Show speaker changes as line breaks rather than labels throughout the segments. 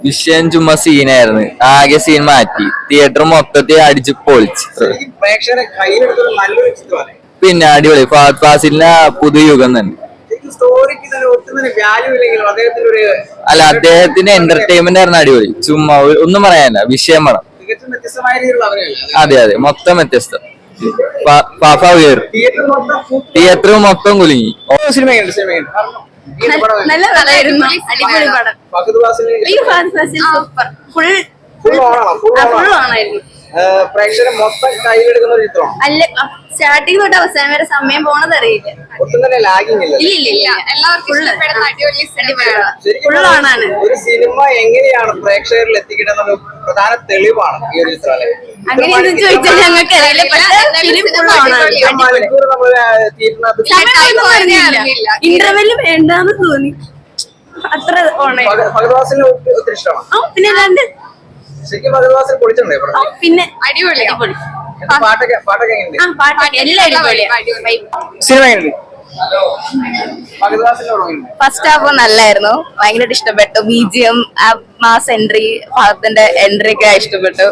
വിഷയം ചുമ്മാ സീനായിരുന്നു ആകെ സീൻ മാറ്റി. തിയേറ്റർ മൊത്തത്തിൽ അടിച്ച് പൊളിച്ച്. പിന്നെ അടിപൊളി. ഫാത് ഫാസിലിന്റെ പുതുയുഗം തന്നെ. അല്ല അദ്ദേഹത്തിന്റെ എന്റർടൈൻമെന്റ് ആയിരുന്നു അടിപൊളി. ചുമ്മാ ഒന്നും പറയാനില്ല. വിഷയം വേണം. അതെ. അതെ മൊത്തം വ്യത്യസ്തം.
തിയേറ്റർ മൊത്തം
കുലുങ്ങി.
സിനിമ സിനിമയുണ്ട്
നല്ല പടമായിരുന്നു അടിപൊളി പടം. ഫുൾ
ഫുൾ ഓണാണോ? പ്രേക്ഷകരെ മൊത്തം കയ്യിലെടുക്കുന്ന ഒരു ചിത്രമാണ്?
അല്ല സ്റ്റാർട്ടിങ് തൊട്ട് അവസാനം വരെ സമയം പോണത് അറിയില്ല.
ഒട്ടും തന്നെ ലാഗിങ് ഇല്ല
ഇല്ല എല്ലാവർക്കും ഇഷ്ടപ്പെടുന്ന അടിപൊളി
ശരിക്കും
ഫുൾ
പറഞ്ഞാൽ ഒരു സിനിമ എങ്ങനെയാണ് പ്രേക്ഷകരിൽ എത്തിക്കേണ്ടത് പ്രധാന തെളിവാണ് ഈ ഒരു ചിത്രം അങ്ങനെ
ചോദിച്ചാൽ ഞങ്ങൾക്ക് ഇന്റർവെൽ വേണ്ടാന്ന് തോന്നി. അത്ര
ഫഹദ് ഫാസിലിനെ ഒത്തിരി ഇഷ്ടമാണ്?
പിന്നെ അല്ലാണ്ട്
ശരിക്കും പൊളിച്ചിട്ടുണ്ടേ
പിന്നെ അടിപൊളി.
പാട്ടൊക്കെ പാട്ടൊക്കെ എങ്ങനെയുണ്ട്?
പാട്ടൊക്കെ എല്ലാം അടിപൊളിയാണ്
സിനിമ എങ്ങനെയുണ്ട്?
ഫസ്റ്റ് ഹാഫ് നല്ലായിരുന്നു. ഭയങ്കരമായിട്ട് ഇഷ്ടപ്പെട്ടു. ബിജിഎം മാസ് എൻട്രി ഭാഗത്തിന്റെ എൻട്രി ഒക്കെ ഇഷ്ടപ്പെട്ടു.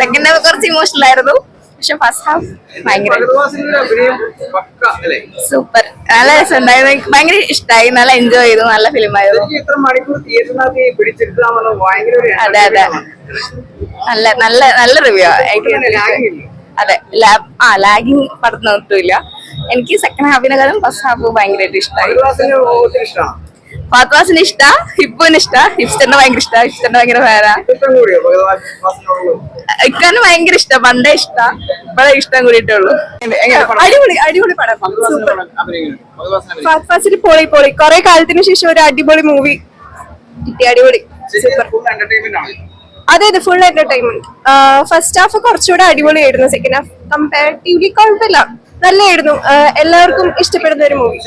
സെക്കൻഡ് ഹാഫ് കുറച്ച് ഇമോഷണൽ ആയിരുന്നു. പക്ഷെ ഫസ്റ്റ് ഹാഫ് ഭയങ്കര സൂപ്പർ നല്ല രസമുണ്ടായിരുന്നു എനിക്ക് ഭയങ്കര ഇഷ്ടമായി നല്ല എൻജോയ് ചെയ്തു. നല്ല ഫിലിം ആയിരുന്നു. അതെ, അതെ. നല്ല നല്ല നല്ല റിവ്യൂ എനിക്ക്. അതെ. ലാബ് ആ ലാഗിങ് പടത്തിനൊട്ടുമില്ല എനിക്ക് സെക്കൻഡ് ഹാഫിനെക്കാളും ഫസ്റ്റ് ഹാഫ് ഭയങ്കരമായിട്ട് ഇഷ്ടമായി
ഇഷ്ടമാണ്
ഇഷ്ട ഹിപ്പുവിന് ഇഷ്ട ഹിപ്സ്റ്ററിന് ഭയങ്കര ഇഷ്ട ഹിപ്സ്റ്ററിന് ഭയങ്കര
ഫാനാ
ഇക്കാന് ഭയങ്കര ഇഷ്ട പണ്ടേ ഇഷ്ട. ഇപ്പഴേ ഇഷ്ടം കൂടിയിട്ടുള്ളൂ
അടിപൊളി അടിപൊളി പടം. ഫാസ്റ്റിൽ പൊളി പൊളി. കുറെ കാലത്തിന് ശേഷം ഒരു അടിപൊളി മൂവി കിട്ടി അടിപൊളി. അതെ അതെ ഫുൾ എന്റർടൈൻമെന്റ് ഫസ്റ്റ് ഹാഫ് കുറച്ചുകൂടെ അടിപൊളിയായിരുന്നു സെക്കൻഡ് ഹാഫ് കമ്പാരിറ്റീവ്ലി കുഴപ്പമില്ല. നല്ലതായിരുന്നു. എല്ലാവർക്കും ഇഷ്ടപ്പെടുന്ന ഒരു മൂവി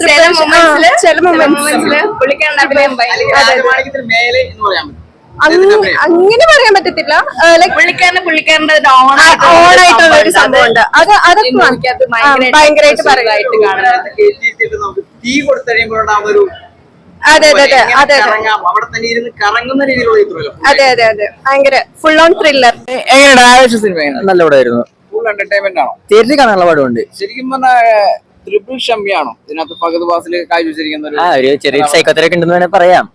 ചില മൊമെന്റ്സിൽ
ചില.
മൊമെന്റ്സിൽ പുള്ളിക്കാരൻ അഭിനയം.
അങ്ങനെ പറയാൻ പറ്റത്തില്ല. ലൈക്
പുള്ളിക്കാരന് പുള്ളിക്കാരന്റെ ഒരു ഓൺ
ആയിട്ടുള്ള ഒരു സംഭവം ഉണ്ട്. അത് അതൊക്കെ ഭയങ്കരമായിട്ട് പറയാം
ആയിട്ട് കാണുന്നത്.
അതിനകത്ത് കയറ്റിയിട്ട് തീ കൊടുത്തു ഒരു
അതെ അതെ അതെ അതെ അതെ. അതെ അതെ അതെ. ഭയങ്കര ഫുൾ ഓൺ ത്രില്ലർ
എങ്ങനെയാണ് ആവേശ സിനിമ
നല്ല പടമായിരുന്നു.
ഫുൾ എന്റർടൈൻമെന്റ് ആണോ?
തിയേറ്ററിൽ കാണാനുള്ള പടമുണ്ട്.
ശരിക്കും പറഞ്ഞാൽ ട്രിപ്പിൾ ഷമ്മിയാണോ? ഇതിനകത്ത് ഫഹദ് ഫാസിൽ കാഴ്ചവെച്ചിരിക്കുന്ന ഒരു
ആ ഒരു ചെറിയ ഉണ്ടെന്ന് വേണേ പറയാം.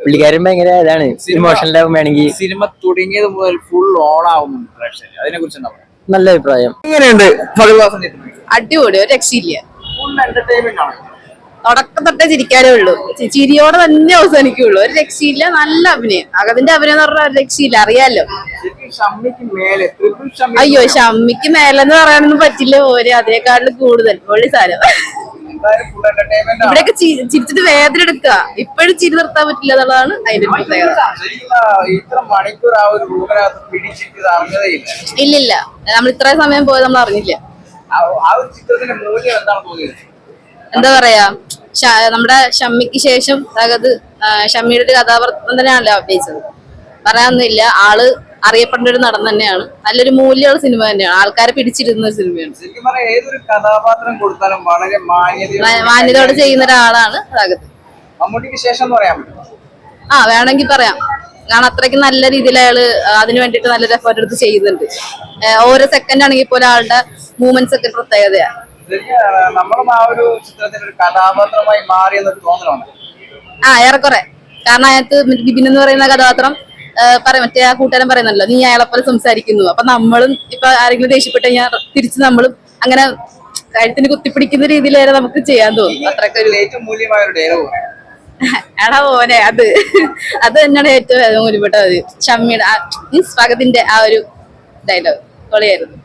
പുള്ളിക്കാരൻ ഭയങ്കര ഇതാണ് ഇമോഷണൽ ആവും വേണമെങ്കിൽ.
സിനിമ തുടങ്ങിയത് മുതൽ ഫുൾ ഓൺ ആവുന്നു പ്രേക്ഷകർ അതിനെ കുറിച്ച് എന്താ പറയുക
നല്ല അഭിപ്രായം.
എങ്ങനെയുണ്ട് ഫഹദ് ഫാസിന്റെ
അടിപൊളി ഒരു രക്ഷയില്ല.
ഫുൾ എന്റർടൈൻമെന്റ് ആണ്.
തുടക്കം തൊട്ടേ ചിരിക്കാനേ ഉള്ളൂ. ചി- ചിരിയോടെ തന്നെ അവസാനിക്കുള്ളൂ. ഒരു രക്ഷയില്ല നല്ല അഭിനയം. അകതിന്റെ അഭിനയം എന്ന് പറഞ്ഞാൽ ഒരു രക്ഷയില്ല അറിയാലോ.
ശരിക്കും
അയ്യോ ഷമ്മിക്ക് മേലെന്ന് പറയാനൊന്നും പറ്റില്ല. ഓര് അതിനേക്കാളും കൂടുതൽ. പൊള്ളി സാധനം. ഇവിടെയൊക്കെ ചിരിച്ചിട്ട് വേദന എടുക്കുക ഇപ്പോഴും ചിരി നിർത്താൻ പറ്റില്ല എന്നുള്ളതാണ് അതിന്റെ പ്രത്യേകത.
ഇത്ര
ഇല്ലില്ല. നമ്മൾ ഇത്രയും സമയം പോയത് നമ്മൾ അറിഞ്ഞില്ല. എന്താ പറയാ? നമ്മുടെ ഷമ്മിക്ക് ശേഷം അതായത് ഷമ്മിയുടെ ഒരു കഥാപാത്രം തന്നെയാണല്ലോ അഭിനയിച്ചത്. പറയാനൊന്നുമില്ല. ആൾ അറിയപ്പെടേണ്ട ഒരു നടൻ തന്നെയാണ്. നല്ലൊരു മൂല്യമുള്ള സിനിമ തന്നെയാണ്. ആൾക്കാരെ പിടിച്ചിരുന്ന ഒരു സിനിമയാണ്.
ശരിക്കും പറഞ്ഞാൽ ഏതൊരു കഥാപാത്രം കൊടുത്താലും വളരെ മാന്യത
മാന്യതയോടെ ചെയ്യുന്ന ഒരാളാണ് അതാകത്ത്
മമ്മൂട്ടിക്ക് ശേഷം എന്ന് പറയാൻ
ആ വേണമെങ്കിൽ പറയാം. കാരണം അത്രയ്ക്ക് നല്ല രീതിയിൽ അയാൾ അതിന് വേണ്ടിയിട്ട് നല്ലൊരു എഫേർട്ട് എടുത്ത് ചെയ്യുന്നുണ്ട്. ഓരോ സെക്കൻഡ് ആണെങ്കിൽ പോലും ആളുടെ മൂവ്മെന്റ്സ് ഒക്കെ പ്രത്യേകതയാണ്
ശരിക്കും ആ, നമ്മളും ആ ഒരു ചിത്രത്തിൽ ഒരു കഥാപാത്രമായി മാറി എന്നൊരു തോന്നലാണ്.
ആ ഏറെക്കുറെ. കാരണം അതിനകത്ത് ബിബിൻ എന്ന് പറയുന്ന കഥാപാത്രം പറയാം മറ്റേ ആ കൂട്ടുകാരൻ പറയുന്നല്ലോ നീ അയാളെ പോലെ സംസാരിക്കുന്നു. അപ്പൊ നമ്മളും ഇപ്പൊ ആരെങ്കിലും ദേഷ്യപ്പെട്ട് കഴിഞ്ഞാൽ തിരിച്ച് നമ്മളും അങ്ങനെ കഴുത്തിന് കുത്തിപ്പിടിക്കുന്ന രീതിയിൽ വരെ നമുക്ക് ചെയ്യാൻ തോന്നും. അത്രക്കൊരു
ഏറ്റവും മൂല്യമായ ഒരു ഡയലോഗ്
എടാ മോനെ അത് അത് തന്നെയാണ് ഏറ്റവും മൂല്യപ്പെട്ടത്. ഷമ്മിയുടെ മീൻസ് പകത്തിന്റെ ആ ഒരു ഡയലോഗ്. പൊളിയായിരുന്നു.